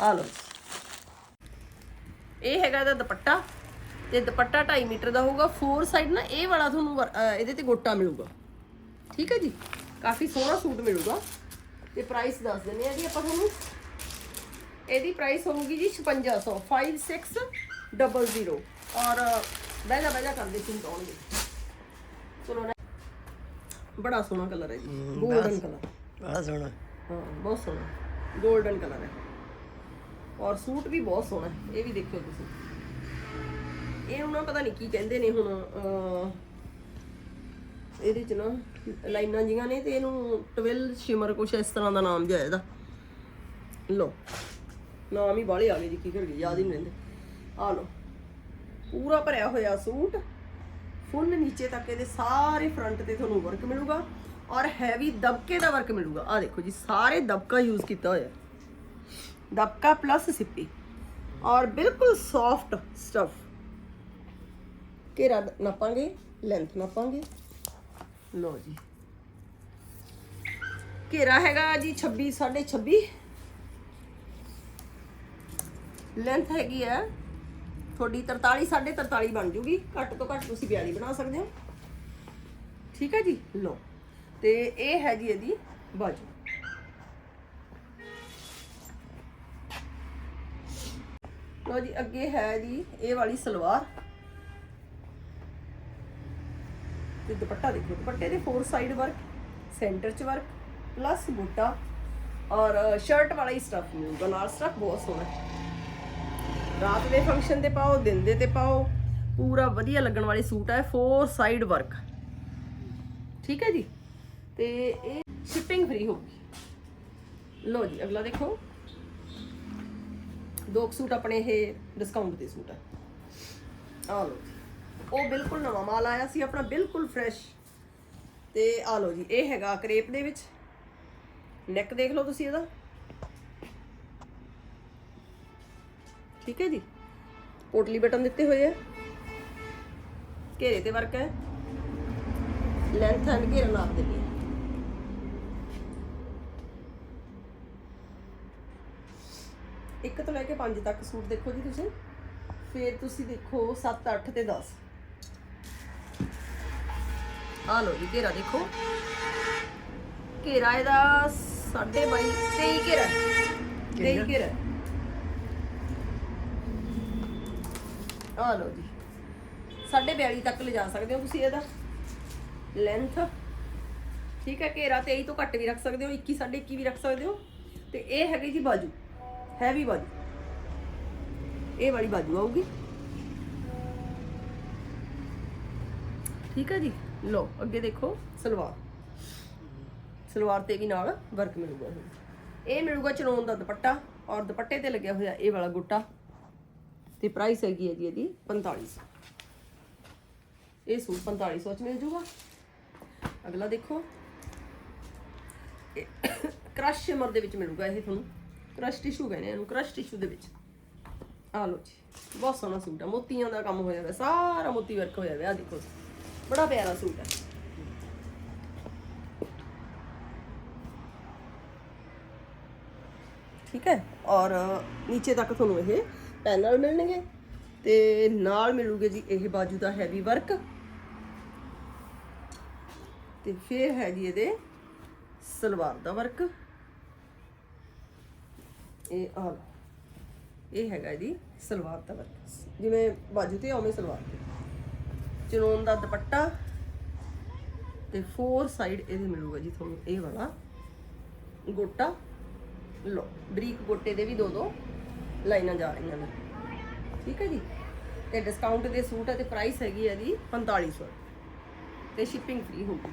ਆ ਲਓ। ਇਹ ਹੈਗਾ ਇਹਦਾ ਦੁਪੱਟਾ। ਤੇ ਦੁਪੱਟਾ 2.5 ਮੀਟਰ ਦਾ ਹੋਊਗਾ ਫੋਰ ਸਾਈਡ ਨਾ ਇਹ ਵਾਲਾ ਤੁਹਾਨੂੰ ਇਹਦੇ ਤੇ ਗੋਟਾ ਮਿਲੂਗਾ। ਠੀਕ ਹੈ ਜੀ? ਕਾਫੀ ਸੋਹਣਾ ਸੂਟ ਮਿਲੂਗਾ। ਤੇ ਪ੍ਰਾਈਸ ਦੱਸ ਦਿੰਦੇ ਆ ਜੀ ਆਪਾਂ ਤੁਹਾਨੂੰ। ਇਹਦੀ ਪ੍ਰਾਈਸ ਹੋਊਗੀ ਜੀ 5600 5600 ਔਰ ਬਹਿ ਜਾ ਕਰਦੇ ਸੂਟ ਆਉਣਗੇ। ਚਲੋ ਨਾ ਬੜਾ ਸੋਹਣਾ ਕਲਰ ਹੈ ਜੀ। 골ਡਨ ਕਲਰ ਬੜਾ ਸੋਹਣਾ। ਹਾਂ ਬਹੁਤ ਸੋਹਣਾ। 골ਡਨ ਕਲਰ ਹੈ। ਔਰ ਸੂਟ ਵੀ ਬਹੁਤ ਸੋਹਣਾ ਹੈ। ਇਹ ਵੀ ਦੇਖਿਓ ਤੁਸੀਂ। ਇਹ ਉਹਨਾਂ ਪਤਾ ਨਹੀਂ ਕੀ ਕਹਿੰਦੇ ਨੇ ਹੁਣ ਇਹਦੇ ਚ ਨਾ ਲਾਈਨਾਂ ਜੀਆਂ ਨੇ ਤੇ ਇਹਨੂੰ ਟਵਿਲ ਸ਼ਿਮਰ ਕੁਛ ਇਸ ਤਰ੍ਹਾਂ ਦਾ ਨਾਮ ਜਿਹਾ ਇਹਦਾ। ਲੋ ਨਾਮ ਹੀ ਬਾਹਲੇ ਆ ਗਏ ਜੀ, ਕੀ ਕਰ ਗਏ ਯਾਦ ਹੀ ਨਹੀਂ ਰਹਿੰਦੇ। ਆ ਲੋ ਪੂਰਾ ਭਰਿਆ ਹੋਇਆ ਸੂਟ, ਫੁੱਲ ਨੀਚੇ ਤੱਕ ਇਹਦੇ ਸਾਰੇ ਫਰੰਟ ਤੇ ਤੁਹਾਨੂੰ ਵਰਕ ਮਿਲੂਗਾ ਔਰ ਹੈਵੀ ਦਬਕੇ ਦਾ ਵਰਕ ਮਿਲੂਗਾ। ਆ ਦੇਖੋ ਜੀ, ਸਾਰੇ ਦਬਕਾ ਯੂਜ਼ ਕੀਤਾ ਹੋਇਆ। ਦਬਕਾ ਪਲੱਸ ਸਿੱਪੀ। ਔਰ ਬਿਲਕੁਲ ਸੌਫਟ ਸਟਫ ਘੇਰਾ ਨਾਪਾਂਗੇ ਲੈਂਥ ਨਾਪਾਂਗੇ। ਲਓ ਜੀ। ਘੇਰਾ ਹੈਗਾ ਜੀ 26 26 ਲੈਂਥ ਹੈਗੀ ਹੈ, ਤੁਹਾਡੀ 43 43 ਬਣ ਜੂਗੀ। ਘੱਟ ਤੋਂ ਘੱਟ ਤੁਸੀਂ 42 ਬਣਾ ਸਕਦੇ ਹੋ। ਠੀਕ ਹੈ ਜੀ? ਲੋ ਤੇ ਇਹ ਹੈ ਜੀ ਇਹਦੀ ਬਾਜੂ। ਲਓ ਜੀ, ਅੱਗੇ ਹੈ ਜੀ ਇਹ ਵਾਲੀ ਸਲਵਾਰ। ਤੇ ਦੁਪੱਟਾ ਦੇਖੋ, ਦੁਪੱਟੇ ਦੇ ਫੋਰ ਸਾਈਡ ਵਰਕ ਸੈਂਟਰ ਚ ਵਰਕ ਪਲੱਸ ਬੂਟਾ ਔਰ ਸ਼ਰਟ ਵਾਲਾ ਹੀ ਸਟਫ ਮਿਲੂਗਾ, ਨਾਲ ਸਟਫ ਬਹੁਤ ਸੋਹਣਾ ਰਾਤ ਦੇ ਫੰਕਸ਼ਨ ਤੇ ਪਾਓ, ਦਿਨ ਦੇ ਤੇ ਪਾਓ, ਪੂਰਾ ਵਧੀਆ ਲੱਗਣ ਵਾਲੇ ਸੂਟ ਹੈ ਫੋਰ ਸਾਈਡ ਵਰਕ ਠੀਕ ਹੈ ਜੀ? ਤੇ ਇਹ ਸ਼ਿਪਿੰਗ ਫ੍ਰੀ ਹੋਊਗੀ। ਲੋ ਜੀ, ਅਗਲਾ ਦੇਖੋ। ਦੋ ਸੂਟ ਆਪਣੇ ਇਹ ਡਿਸਕਾਊਂਟ ਦੇ ਸੂਟ ਹੈ। ਆ ਲੋ ਉਹ ਬਿਲਕੁਲ ਨਵਾਂ ਮਾਲ ਆਇਆ ਸੀ, ਆਪਣਾ ਬਿਲਕੁਲ ਫਰੈਸ਼ ਤੇ ਆ ਲਓ ਜੀ, ਇਹ ਹੈਗਾ ਕਰੇਪ ਦੇ ਵਿੱਚ। ਨੈਕ ਦੇਖ ਲਓ ਤੁਸੀਂ ਇਹਦਾ। ਠੀਕ ਹੈ ਜੀ? ਪੋਟਲੀ ਬਟਨ ਦਿੱਤੇ ਹੋਏ ਆ। ਘੇਰੇ ਤੇ ਵਰਕ ਹੈ। ਲੈਂਥ ਐਂਡ ਘੇਰਾ ਨਾਪ ਦੇ ਲਈ। ਇੱਕ ਤੋਂ ਲੈ ਕੇ 5 ਤੱਕ ਸੂਟ ਦੇਖੋ ਜੀ ਤੁਸੀਂ। ਫਿਰ ਤੁਸੀਂ ਦੇਖੋ 7 8 ਤੇ 10 ਆ ਲਓ ਜੀ ਘੇਰਾ ਦੇਖੋ। ਘੇਰਾ ਇਹਦਾ 22 23 ਘੇਰਾ 23 ਘੇਰਾ ਆ ਲਓ ਜੀ। 42 ਤੱਕ ਲਿਜਾ ਸਕਦੇ ਹੋ ਤੁਸੀਂ ਇਹਦਾ। ਲੈਂਥ ਠੀਕ ਹੈ ਘੇਰਾ 23 ਤੋਂ ਘੱਟ ਵੀ ਰੱਖ ਸਕਦੇ ਹੋ 21 21 ਵੀ ਰੱਖ ਸਕਦੇ ਹੋ। ਤੇ ਇਹ ਹੈਗੀ ਜੀ ਬਾਜੂ ਹੈਵੀ ਬਾਜੂ। ਇਹ ਵਾਲੀ ਬਾਜੂ ਆਊਗੀ। ਠੀਕ ਹੈ ਜੀ। ਲੋ ਅੱਗੇ ਦੇਖੋ, ਸਲਵਾਰ। ਸਲਵਾਰ ਤੇ ਵੀ ਨਾਲ ਵਰਕ ਮਿਲੂਗਾ ਇਹ ਮਿਲੂਗਾ ਚਨੋਨ ਦਾ ਦੁਪੱਟਾ ਔਰ ਦੁਪੱਟੇ ਤੇ ਲੱਗਿਆ ਹੋਇਆ ਇਹ ਵਾਲਾ ਗੁੱਟਾ। ਤੇ ਪ੍ਰਾਈਸ ਹੈਗੀ ਹੈ ਜੀ ਇਹਦੀ 4500 ਇਹ ਸੂਟ 4500 ਚ ਮਿਲ ਜੂਗਾ। ਅਗਲਾ ਦੇਖੋ। ਕ੍ਰਸ਼ ਸ਼ਿਮਰ ਦੇ ਵਿੱਚ ਮਿਲੂਗਾ ਇਹ ਤੁਹਾਨੂੰ। ਕ੍ਰਸ਼ ਟਿਸ਼ੂ ਕਹਿੰਦੇ ਆ ਇਹਨੂੰ, ਕ੍ਰਸ਼ ਟਿਸ਼ੂ ਦੇ ਵਿੱਚ। ਆ ਲਓ ਜੀ, ਬਹੁਤ ਸੋਹਣਾ ਸੂਟ ਆ। ਮੋਤੀਆਂ ਦਾ ਕੰਮ ਹੋਇਆ ਹੋਇਆ, ਸਾਰਾ ਮੋਤੀ ਵਰਕ ਹੋਇਆ ਹੋਇਆ, ਆਹ ਦੇਖੋ। ਬੜਾ ਪਿਆਰਾ ਸੂਟ ਹੈ। ਠੀਕ ਹੈ? ਔਰ ਨੀਚੇ ਤੱਕ ਤੁਹਾਨੂੰ ਇਹ ਪੈਨਲ ਮਿਲਣਗੇ ਤੇ ਨਾਲ ਮਿਲੂਗੇ ਜੀ ਇਹ ਬਾਜੂ ਦਾ ਹੈਵੀ ਵਰਕ ਤੇ ਫਿਰ ਹੈ ਜੀ ਇਹਦੇ ਸਲਵਾਰ ਦਾ ਵਰਕ ਇਹ ਆ ਇਹ ਹੈਗਾ ਜੀ ਸਲਵਾਰ ਦਾ ਵਰਕ ਜਿਵੇਂ ਬਾਜੂ ਤੇ ਉਵੇਂ ਸਲਵਾਰ ਤੇ। ਚਨੋਨ ਦਾ ਦੁਪੱਟਾ ਤੇ ਫੋਰ ਸਾਈਡ ਇਹਦੇ ਮਿਲੂਗਾ ਜੀ ਤੁਹਾਨੂੰ, ਇਹ ਵਾਲਾ। ਗੋਟਾ ਲੋ ਬਰੀਕ ਗੋਟੇ ਦੇ ਵੀ ਦੋ ਦੋ ਲਾਈਨਾਂ ਜਾ ਰਹੀਆਂ ਨੇ। ਠੀਕ ਹੈ ਜੀ? ਤੇ ਡਿਸਕਾਊਂਟ ਦੇ ਸੂਟ ਹੈ ਤੇ ਪ੍ਰਾਈਸ ਹੈਗੀ ਹੈ ਜੀ 4500 ਤੇ ਸ਼ਿਪਿੰਗ ਫ੍ਰੀ ਹੋਊਗੀ।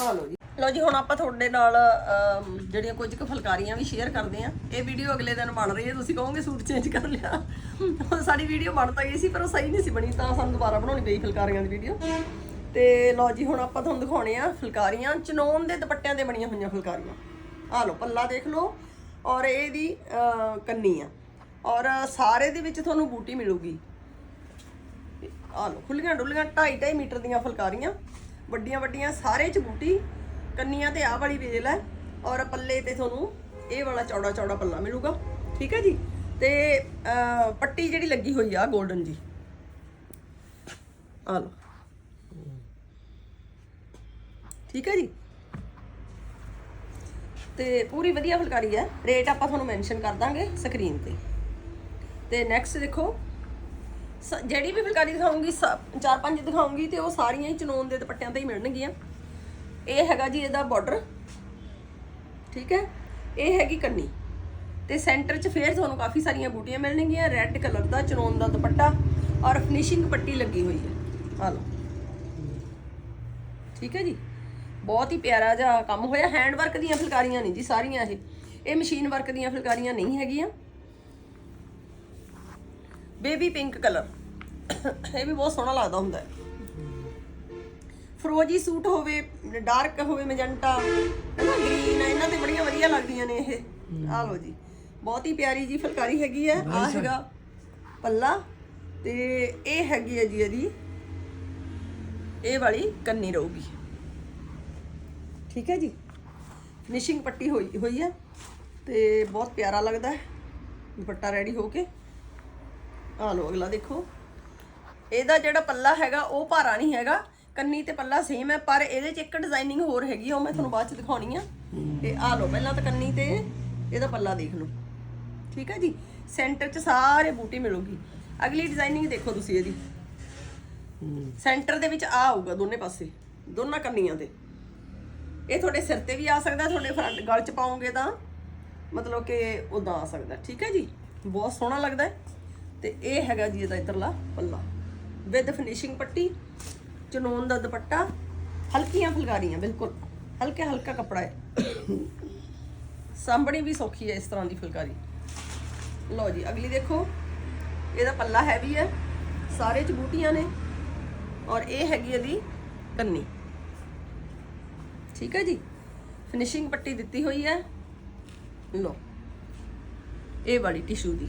ਆ ਲਓ ਜੀ। ਲਓ ਜੀ, ਹੁਣ ਆਪਾਂ ਤੁਹਾਡੇ ਨਾਲ ਜਿਹੜੀਆਂ ਕੁਝ ਕੁ ਫੁਲਕਾਰੀਆਂ ਵੀ ਸ਼ੇਅਰ ਕਰਦੇ ਆ ਇਹ ਵੀਡੀਓ ਅਗਲੇ ਦਿਨ ਬਣ ਰਹੀ ਹੈ, ਤੁਸੀਂ ਕਹੋਗੇ ਸੂਟ ਚੇਂਜ ਕਰ ਲਿਆ। ਸਾਡੀ ਵੀਡੀਓ ਬਣ ਤਾਂ ਗਈ ਸੀ, ਪਰ ਉਹ ਸਹੀ ਨਹੀਂ ਸੀ ਬਣੀ, ਤਾਂ ਸਾਨੂੰ ਦੁਬਾਰਾ ਬਣਾਉਣੀ ਪਈ ਫੁਲਕਾਰੀਆਂ ਦੀ ਵੀਡੀਓ ਤੇ ਲਓ ਜੀ, ਹੁਣ ਆਪਾਂ ਤੁਹਾਨੂੰ ਦਿਖਾਉਣੇ ਆ ਫੁਲਕਾਰੀਆਂ। ਚਨੋਨ ਦੇ ਦੁਪੱਟਿਆਂ ਤੇ ਬਣੀਆਂ ਹੋਈਆਂ ਫੁਲਕਾਰੀਆਂ। ਆ ਲਓ, ਪੱਲਾ ਦੇਖ ਲਓ, ਔਰ ਇਹਦੀ ਕੰਨੀ ਆ। ਔਰ ਸਾਰੇ ਦੇ ਵਿੱਚ ਤੁਹਾਨੂੰ ਬੂਟੀ ਮਿਲੂਗੀ। ਆ ਲਓ ਖੁੱਲੀਆਂ ਡੁੱਲੀਆਂ 2.5 2.5 ਮੀਟਰ ਦੀਆਂ ਫੁਲਕਾਰੀਆਂ। ਵੱਡੀਆਂ ਵੱਡੀਆਂ ਸਾਰੇ ਚ ਬੂਟੀ। ਕੰਨੀਆਂ ਤੇ ਆਹ ਵਾਲੀ ਵੇਲ ਹੈ ਔਰ ਪੱਲੇ ਤੇ ਤੁਹਾਨੂੰ ਇਹ ਵਾਲਾ ਚੌੜਾ ਚੌੜਾ ਪੱਲਾ ਮਿਲੂਗਾ, ਠੀਕ ਹੈ ਜੀ? ਤੇ ਪੱਟੀ ਜਿਹੜੀ ਲੱਗੀ ਹੋਈ ਆ 골ਡਨ ਜੀ। ਆ ਲੋ ਠੀਕ ਹੈ ਜੀ? ਤੇ ਪੂਰੀ ਵਧੀਆ ਫੁਲਕਾਰੀ ਹੈ। ਰੇਟ ਆਪਾਂ ਤੁਹਾਨੂੰ ਮੈਂਸ਼ਨ ਕਰ ਦਾਂਗੇ ਸਕਰੀਨ ਤੇ। ਤੇ ਨੈਕਸਟ ਦੇਖੋ, ਸ- ਜਿਹੜੀ ਵੀ ਫੁਲਕਾਰੀ ਦਿਖਾਉਂਗੀ, ਸ- ਚਾਰ ਪੰਜ ਦਿਖਾਉਂਗੀ ਤੇ ਉਹ ਸਾਰੀਆਂ ਹੀ ਚਨੋਨ ਦੇ ਦੁਪੱਟਿਆਂ ਤੇ ਹੀ ਮਿਲਣਗੀਆਂ। ਇਹ ਹੈਗਾ ਜੀ ਇਹਦਾ ਬਾਰਡਰ ਠੀਕ ਹੈ? ਇਹ ਹੈਗੀ ਕੰਨੀ। ਤੇ ਸੈਂਟਰ 'ਚ ਫੇਰ ਤੁਹਾਨੂੰ ਕਾਫੀ ਸਾਰੀਆਂ ਬੂਟੀਆਂ ਮਿਲਣਗੀਆਂ ਰੈੱਡ ਕਲਰ ਦਾ ਚਨੋਨ ਦਾ ਦੁਪੱਟਾ ਔਰ ਫਿਨਿਸ਼ਿੰਗ ਪੱਟੀ ਲੱਗੀ ਹੋਈ ਹੈ। ਆ ਲਓ। ਠੀਕ ਹੈ ਜੀ? ਬਹੁਤ ਹੀ ਪਿਆਰਾ ਜਿਹਾ ਕੰਮ ਹੋਇਆ। ਹੈਂਡ ਵਰਕ ਦੀਆਂ ਫੁਲਕਾਰੀਆਂ ਨਹੀਂ ਜੀ, ਸਾਰੀਆਂ ਇਹ। ਇਹ ਮਸ਼ੀਨ ਵਰਕ ਦੀਆਂ ਫੁਲਕਾਰੀਆਂ ਨਹੀਂ ਹੈਗੀਆਂ। ਬੇਬੀ ਪਿੰਕ ਕਲਰ ਇਹ ਵੀ ਬਹੁਤ ਸੋਹਣਾ ਲੱਗਦਾ ਹੁੰਦਾ ਹੈ। ਫਰੋਜੀ ਸੂਟ ਹੋਵੇ ਡਾਰਕ ਹੋਵੇ ਮੈਜੈਂਟਾ ਹਨਾ ਗ੍ਰੀਨ ਇਹਨਾਂ ਤੇ ਬੜੀਆਂ ਵਧੀਆ ਲੱਗਦੀਆਂ ਨੇ ਇਹ। ਆ ਲਓ ਜੀ। ਬਹੁਤ ਹੀ ਪਿਆਰੀ ਜੀ ਫੁਲਕਾਰੀ ਹੈਗੀ ਹੈ। ਆ ਹੈਗਾ ਪੱਲਾ ਤੇ ਇਹ ਹੈਗੀ ਹੈ ਜੀ ਇਹਦੀ। ਇਹ ਵਾਲੀ ਕੰਨੀ ਰਹੂਗੀ। ਠੀਕ ਹੈ ਜੀ। ਫਿਨਿਸ਼ਿੰਗ ਪੱਟੀ ਹੋਈ ਹੋਈ ਹੈ ਤੇ ਬਹੁਤ ਪਿਆਰਾ ਲੱਗਦਾ ਹੈ। ਦੁਪੱਟਾ ਰੈਡੀ ਹੋ ਕੇ। ਆ ਲਓ ਅਗਲਾ ਦੇਖੋ। ਇਹਦਾ ਜਿਹੜਾ ਪੱਲਾ ਹੈਗਾ ਉਹ ਭਾਰਾ ਨਹੀਂ ਹੈਗਾ। ਕੰਨੀ ਤੇ ਪੱਲਾ ਸੇਮ ਹੈ, ਪਰ ਇਹਦੇ 'ਚ ਇੱਕ ਡਿਜ਼ਾਈਨਿੰਗ ਹੋਰ ਹੈਗੀ ਆ, ਉਹ ਮੈਂ ਤੁਹਾਨੂੰ ਬਾਅਦ 'ਚ ਦਿਖਾਉਣੀ ਆ। ਤੇ ਆ ਲਓ, ਪਹਿਲਾਂ ਤਾਂ ਕੰਨੀ ਤੇ ਇਹਦਾ ਪੱਲਾ ਦੇਖ ਲਓ। ਠੀਕ ਹੈ ਜੀ? ਸੈਂਟਰ 'ਚ ਸਾਰੇ ਬੂਟੀ ਮਿਲੂਗੀ। ਅਗਲੀ ਡਿਜ਼ਾਈਨਿੰਗ ਦੇਖੋ ਤੁਸੀਂ ਇਹਦੀ। ਸੈਂਟਰ ਦੇ ਵਿੱਚ ਆ ਆਊਗਾ ਦੋਨੇ ਪਾਸੇ, ਦੋਨਾਂ ਕੰਨੀਆਂ ਤੇ। ਇਹ ਤੁਹਾਡੇ ਸਿਰ ਤੇ ਵੀ ਆ ਸਕਦਾ, ਤੁਹਾਡੇ ਫਰੰਟ ਗਲ 'ਚ ਪਾਉਂਗੇ ਤਾਂ ਮਤਲਬ ਕਿ ਉਦਾਂ ਆ ਸਕਦਾ, ਠੀਕ ਹੈ ਜੀ? ਬਹੁਤ ਸੋਹਣਾ ਲੱਗਦਾ ਹੈ। ਤੇ ਇਹ ਹੈਗਾ ਜੀ ਇਹਦਾ ਇਧਰਲਾ ਪੱਲਾ। ਵਿਦ ਫਿਨਿਸ਼ਿੰਗ ਪੱਟੀ। ਚਨੋਨ ਦਾ ਦੁਪੱਟਾ, ਹਲਕੀਆਂ ਫੁਲਕਾਰੀਆਂ, ਬਿਲਕੁਲ। ਹਲਕਾ ਹਲਕਾ ਕੱਪੜਾ ਹੈ। ਸਾਂਭਣੀ ਵੀ ਸੌਖੀ ਹੈ ਇਸ ਤਰ੍ਹਾਂ ਦੀ ਫੁਲਕਾਰੀ। ਲਓ ਜੀ, ਅਗਲੀ ਦੇਖੋ। ਇਹਦਾ ਪੱਲਾ ਹੈਵੀ ਹੈ, ਸਾਰੇ ਚ ਬੂਟੀਆਂ ਨੇ ਔਰ ਇਹ ਹੈਗੀ ਇਹਦੀ ਕੰਨੀ। ਠੀਕ ਹੈ ਜੀ? ਫਿਨਿਸ਼ਿੰਗ ਪੱਟੀ ਦਿੱਤੀ ਹੋਈ ਹੈ। ਲੋ ਇਹ ਵਾਲੀ ਟਿਸ਼ੂ ਦੀ।